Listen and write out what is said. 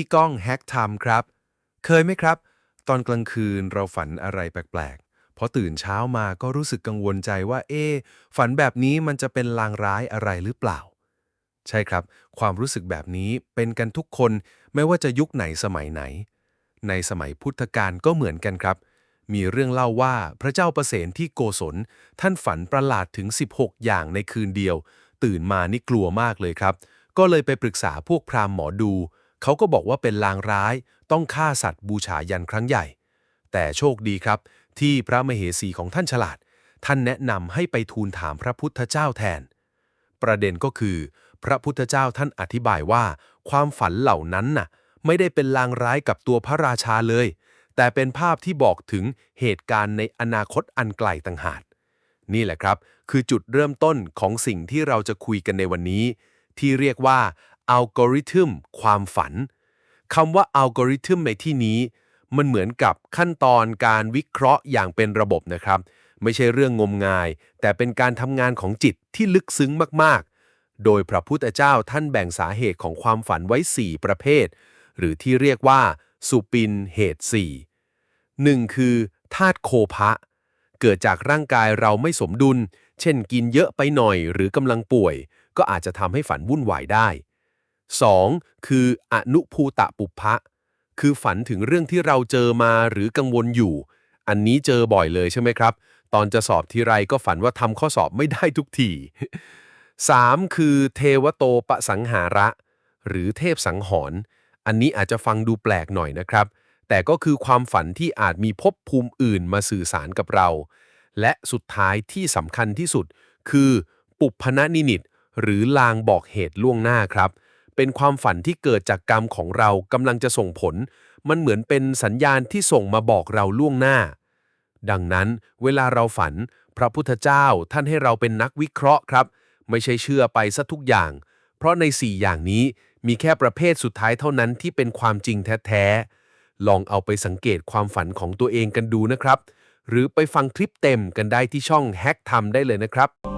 พี่ก้องแฮกไทม์ครับ เคยไหมครับ ตอนกลางคืนเราฝันอะไรแปลกๆพอตื่นเช้ามาก็รู้สึกกังวลใจว่า เอ๊ะฝันแบบนี้มันจะเป็นลางร้ายอะไรหรือเปล่า ใช่ครับ ความรู้สึกแบบนี้เป็นกันทุกคนไม่ว่าจะยุคไหนสมัยไหน ในสมัยพุทธกาลก็เหมือนกันครับ มีเรื่องเล่าว่าพระเจ้าประเสนที่โกศล ท่านฝันประหลาดถึง 16 อย่างในคืนเดียว ตื่นมานี่กลัวมากเลยครับ ก็เลยไปปรึกษาพวกพราหมณ์หมอดู เขาก็บอกว่าเป็นลางร้าย ต้องฆ่าสัตว์บูชายันครั้งใหญ่ แต่โชคดีครับ ที่พระมเหสีของท่านฉลาด ท่านแนะนำให้ไปทูลถามพระพุทธเจ้าแทน ประเด็นก็คือ พระพุทธเจ้าท่านอธิบายว่า ความฝันเหล่านั้นน่ะ ไม่ได้เป็นลางร้ายกับตัวพระราชาเลย แต่เป็นภาพที่บอกถึงเหตุการณ์ในอนาคตอันไกลต่างหากนี่แหละครับ คือจุดเริ่มต้นของสิ่งที่เราจะคุยกันในวันนี้ ที่เรียกว่า อัลกอริทึมความฝันคำว่าอัลกอริทึมในที่นี้ มันเหมือนกับขั้นตอนการวิเคราะห์อย่างเป็นระบบนะครับ ไม่ใช่เรื่องงมงาย แต่เป็นการทำงานของจิตที่ลึกซึ้งมากๆ โดยพระพุทธเจ้าท่านแบ่งสาเหตุของความฝันไว้ 4 ประเภท หรือที่เรียกว่า สุปินเหตุ 4 1. คือธาตุโคภะเกิดจากร่างกายเราไม่สมดุล เช่นกินเยอะไปหน่อยหรือกำลังป่วย ก็อาจจะทำให้ฝันวุ่นวายได้ 2. คืออนุภูตะปุพพะ คือฝันถึงเรื่องที่เราเจอมาหรือกังวลอยู่ อันนี้เจอบ่อยเลยใช่ไหมครับ ตอนจะสอบทีไรก็ฝันว่าทำข้อสอบไม่ได้ทุกที 3. คือเทวโตปสังหาระ หรือเทพสังหรณ์อันนี้อาจจะฟังดูแปลกหน่อยนะครับ แต่ก็คือความฝันที่อาจมีภพภูมิอื่นมาสื่อสารกับเรา และสุดท้ายที่สำคัญที่สุด คือ ปุพพนนินิต หรือลางบอกเหตุล่วงหน้าครับ เป็นความฝันที่เกิดจากกรรมของเรากำลังจะส่งผล มันเหมือนเป็นสัญญาณที่ส่งมาบอกเราล่วงหน้า ดังนั้นเวลาเราฝัน พระพุทธเจ้าท่านให้เราเป็นนักวิเคราะห์ครับ ไม่ใช่เชื่อไปซะทุกอย่าง เพราะใน 4 อย่างนี้มีแค่ประเภทสุดท้ายเท่านั้นที่เป็นความจริงแท้ๆ ลองเอาไปสังเกตความฝันของตัวเองกันดูนะครับ หรือไปฟังคลิปเต็มกันได้ที่ช่องแฮกทำได้เลยนะครับ